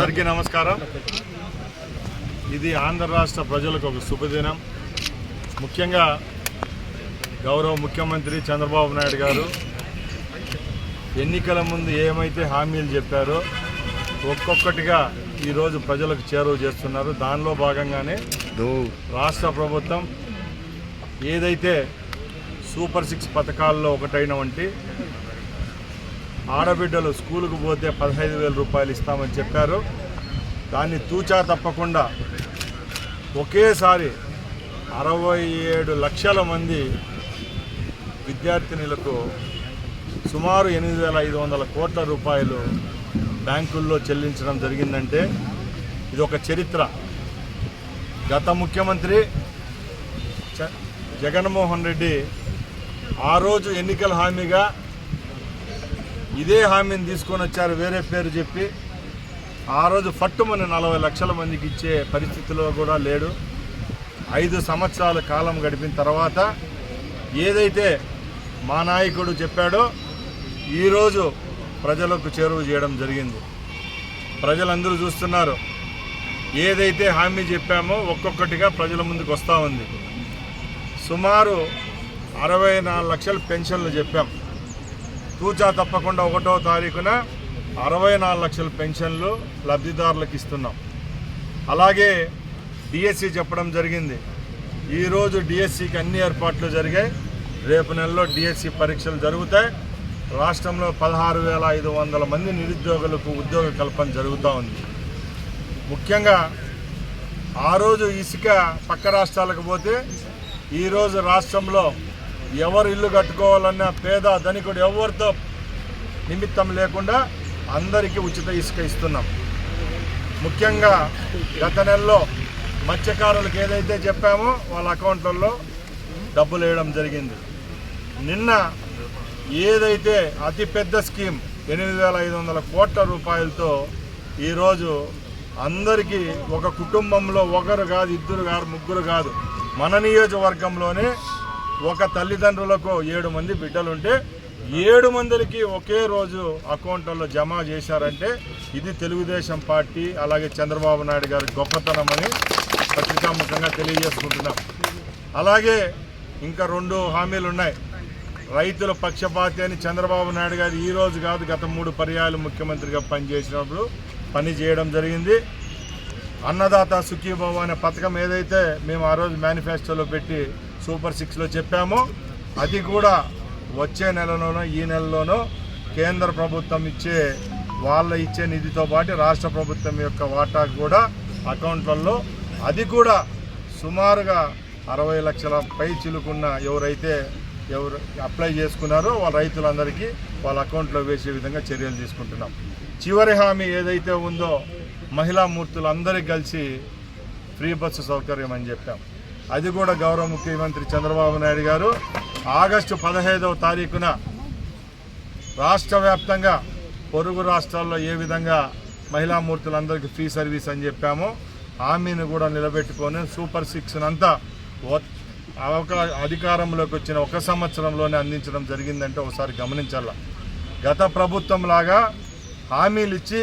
అందరికీ నమస్కారం. ఇది ఆంధ్ర రాష్ట్ర ప్రజలకు ఒక శుభదినం. ముఖ్యంగా గౌరవ ముఖ్యమంత్రి చంద్రబాబు నాయుడు గారు ఎన్నికల ముందు ఏమైతే హామీలు చెప్పారో ఒక్కొక్కటిగా ఈరోజు ప్రజలకు చేరువ చేస్తున్నారు. దానిలో భాగంగానే రాష్ట్ర ప్రభుత్వం ఏదైతే సూపర్ సిక్స్ పథకాల్లో ఒకటైన వంటి ఆడబిడ్డలు స్కూలుకు పోతే పదహైదు వేల రూపాయలు ఇస్తామని చెప్పారు. దాన్ని తూచా తప్పకుండా ఒకేసారి అరవై ఏడు లక్షల మంది విద్యార్థినులకు సుమారు ఎనిమిది వేల ఐదు వందల కోట్ల రూపాయలు బ్యాంకుల్లో చెల్లించడం జరిగిందంటే ఇది ఒక చరిత్ర. గత ముఖ్యమంత్రి జగన్మోహన్ రెడ్డి ఆ రోజు ఎన్నికల హామీగా ఇదే హామీని తీసుకొని వచ్చారు వేరే పేరు చెప్పి. ఆ రోజు ఫట్టుమని నలభై లక్షల మందికి ఇచ్చే పరిస్థితిలో కూడా లేడు. ఐదు సంవత్సరాల కాలం గడిపిన తర్వాత ఏదైతే మా నాయకుడు చెప్పాడో ఈరోజు ప్రజలకు చేరువ చేయడం జరిగింది. ప్రజలందరూ చూస్తున్నారు. ఏదైతే హామీ చెప్పామో ఒక్కొక్కటిగా ప్రజల ముందుకు వస్తూ ఉంది. సుమారు అరవై నాలుగు లక్షల పెన్షన్లు చెప్పాం. తూచా తప్పకుండా ఒకటో తారీఖున అరవై నాలుగు లక్షల పెన్షన్లు లబ్ధిదారులకు ఇస్తున్నాం. అలాగే డిఎస్సి చెప్పడం జరిగింది. ఈరోజు డిఎస్సికి అన్ని ఏర్పాట్లు జరిగాయి. రేపు నెలలో డిఎస్సి పరీక్షలు జరుగుతాయి. రాష్ట్రంలో పదహారు వేల ఐదు వందల మంది నిరుద్యోగులకు ఉద్యోగ కల్పన జరుగుతూ ఉంది. ముఖ్యంగా ఆ రోజు ఇసుక పక్క రాష్ట్రాలకు పోతే ఈరోజు రాష్ట్రంలో ఎవరు ఇల్లు కట్టుకోవాలన్నా పేద ధనికుడు ఎవరితో నిమిత్తం లేకుండా అందరికీ ఉచిత ఇసుక ఇస్తున్నాం. ముఖ్యంగా గత నెలలో మత్స్యకారులకు ఏదైతే చెప్పామో వాళ్ళ అకౌంట్లలో డబ్బులు వేయడం జరిగింది. నిన్న ఏదైతే అతిపెద్ద స్కీమ్ ఎనిమిది వేల ఐదు వందల కోట్ల రూపాయలతో ఈరోజు అందరికీ ఒక కుటుంబంలో ఒకరు కాదు ఇద్దరు కాదు ముగ్గురు కాదు మన నియోజకవర్గంలోనే ఒక తల్లిదండ్రులకు ఏడు మంది బిడ్డలుంటే ఏడు మందికి ఒకే రోజు అకౌంట్లలో జమ చేశారంటే ఇది తెలుగుదేశం పార్టీ అలాగే చంద్రబాబు నాయుడు గారి గొప్పతనం అని పత్రికాముఖంగా తెలియజేసుకుంటున్నాం. అలాగే ఇంకా రెండు హామీలు ఉన్నాయి. రైతుల పక్షపాతి అని చంద్రబాబు నాయుడు గారు ఈ రోజు కాదు గత మూడు పర్యాయాలు ముఖ్యమంత్రిగా పనిచేసినప్పుడు పని చేయడం జరిగింది. అన్నదాత సుఖీభవ అనే పథకం ఏదైతే మేము ఆ రోజు మేనిఫెస్టోలో పెట్టి సూపర్ సిక్స్లో చెప్పాము. అది కూడా వచ్చే నెలలోనో ఈ నెలలోనో కేంద్ర ప్రభుత్వం ఇచ్చే వాళ్ళ ఇచ్చే నిధితో పాటు రాష్ట్ర ప్రభుత్వం యొక్క వాటా కూడా అకౌంట్లలో. అది కూడా సుమారుగా అరవై లక్షల పై చిలుకున్న ఎవరైతే ఎవరు అప్లై చేసుకున్నారో వాళ్ళ రైతులందరికీ వాళ్ళ అకౌంట్లో వేసే విధంగా చర్యలు తీసుకుంటున్నాం. చివరి హామీ ఏదైతే ఉందో మహిళా మూర్తులందరికీ కలిసి ఫ్రీ బస్సు సౌకర్యం అని చెప్పాం. అది కూడా గౌరవ ముఖ్యమంత్రి చంద్రబాబు నాయుడు గారు. ఆగస్టు పదహైదవ తారీఖున రాష్ట్ర వ్యాప్తంగా పొరుగు రాష్ట్రాల్లో ఏ విధంగా మహిళా మూర్తులందరికీ ఫ్రీ సర్వీస్ అని చెప్పామో హామీని కూడా నిలబెట్టుకొని సూపర్ సిక్స్ అంతా అవకా అధికారంలోకి వచ్చిన ఒక సంవత్సరంలోనే అందించడం జరిగిందంటే ఒకసారి గమనించాల. గత ప్రభుత్వం లాగా హామీలు ఇచ్చి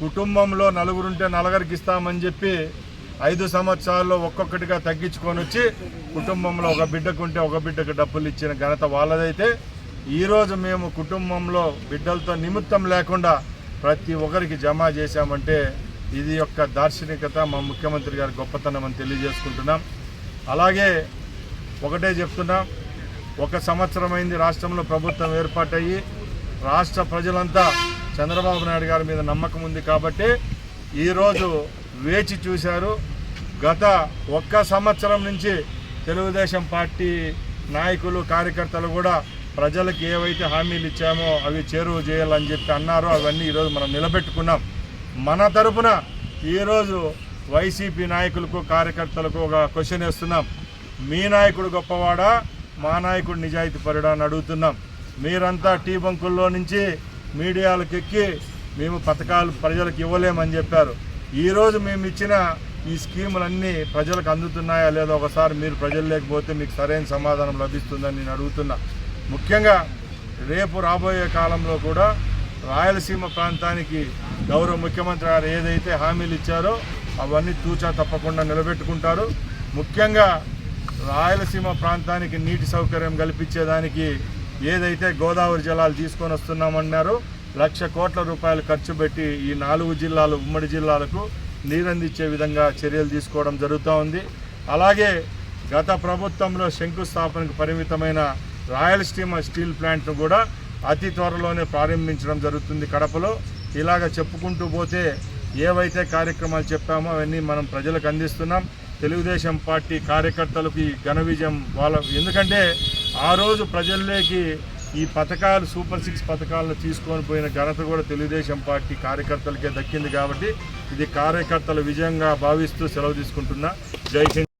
కుటుంబంలో నలుగురుంటే నలుగురికి ఇస్తామని చెప్పి ఐదు సంవత్సరాల్లో ఒక్కొక్కటిగా తగ్గించుకొని వచ్చి కుటుంబంలో ఒక బిడ్డకుంటే ఒక బిడ్డకు డబ్బులు ఇచ్చిన ఘనత వాళ్ళదైతే ఈరోజు మేము కుటుంబంలో బిడ్డలతో నిమిత్తం లేకుండా ప్రతి ఒక్కరికి జమ చేశామంటే ఇది యొక్క దార్శనికత మా ముఖ్యమంత్రి గారి గొప్పతనం అని తెలియజేసుకుంటున్నాం. అలాగే ఒకటే చెప్తున్నాం ఒక సంవత్సరం అయింది రాష్ట్రంలో ప్రభుత్వం ఏర్పాటయ్యి రాష్ట్ర ప్రజలంతా చంద్రబాబు నాయుడు గారి మీద నమ్మకం ఉంది కాబట్టి ఈరోజు వేచి చూశారు. గత ఒక్క సంవత్సరం నుంచి తెలుగుదేశం పార్టీ నాయకులు కార్యకర్తలు కూడా ప్రజలకు ఏవైతే హామీలు ఇచ్చామో అవి చేరువ చేయాలని చెప్పి అన్నారో అవన్నీ ఈరోజు మనం నిలబెట్టుకున్నాం. మన తరపున ఈరోజు వైసీపీ నాయకులకు కార్యకర్తలకు ఒక క్వశ్చన్ వేస్తున్నాం. మీ నాయకుడు గొప్పవాడా? మా నాయకుడు నిజాయితీ పరుడా అని అడుగుతున్నాం. మీరంతా టీ బంకుల్లో నుంచి మీడియాలకు ఎక్కి మేము పథకాలు ప్రజలకు ఇవ్వలేమని చెప్పారు. ఈరోజు మేము ఇచ్చిన ఈ స్కీములన్నీ ప్రజలకు అందుతున్నాయా లేదో ఒకసారి మీరు ప్రజలు లేకపోతే మీకు సరైన సమాధానం లభిస్తుందని నేను అడుగుతున్నా. ముఖ్యంగా రేపు రాబోయే కాలంలో కూడా రాయలసీమ ప్రాంతానికి గౌరవ ముఖ్యమంత్రి గారు ఏదైతే హామీలు ఇచ్చారో అవన్నీ తూచా తప్పకుండా నిలబెట్టుకుంటారు. ముఖ్యంగా రాయలసీమ ప్రాంతానికి నీటి సౌకర్యం కల్పించేదానికి ఏదైతే గోదావరి జలాలు తీసుకొని వస్తున్నామన్నారో లక్ష కోట్ల రూపాయలు ఖర్చు పెట్టి ఈ నాలుగు జిల్లాలు ఉమ్మడి జిల్లాలకు నీరందించే విధంగా చర్యలు తీసుకోవడం జరుగుతూ ఉంది. అలాగే గత ప్రభుత్వంలో శంకుస్థాపనకు పరిమితమైన రాయలసీమ స్టీల్ ప్లాంట్ను కూడా అతి త్వరలోనే ప్రారంభించడం జరుగుతుంది కడపలో. ఇలాగ చెప్పుకుంటూ పోతే ఏవైతే కార్యక్రమాలు చెప్పామో అవన్నీ మనం ప్రజలకు అందిస్తున్నాం. తెలుగుదేశం పార్టీ కార్యకర్తలకు ఈ ఘన విజయం వాళ్ళ ఎందుకంటే ఆ రోజు ప్రజల్లోకి ఈ పథకాలు సూపర్ సిక్స్ పథకాలను తీసుకొని పోయిన ఘనత కూడా తెలుగుదేశం పార్టీ కార్యకర్తలకే దక్కింది కాబట్టి ఇది కార్యకర్తల విజయంగా భావిస్తూ సెలవు తీసుకుంటున్నా. జై హింద్.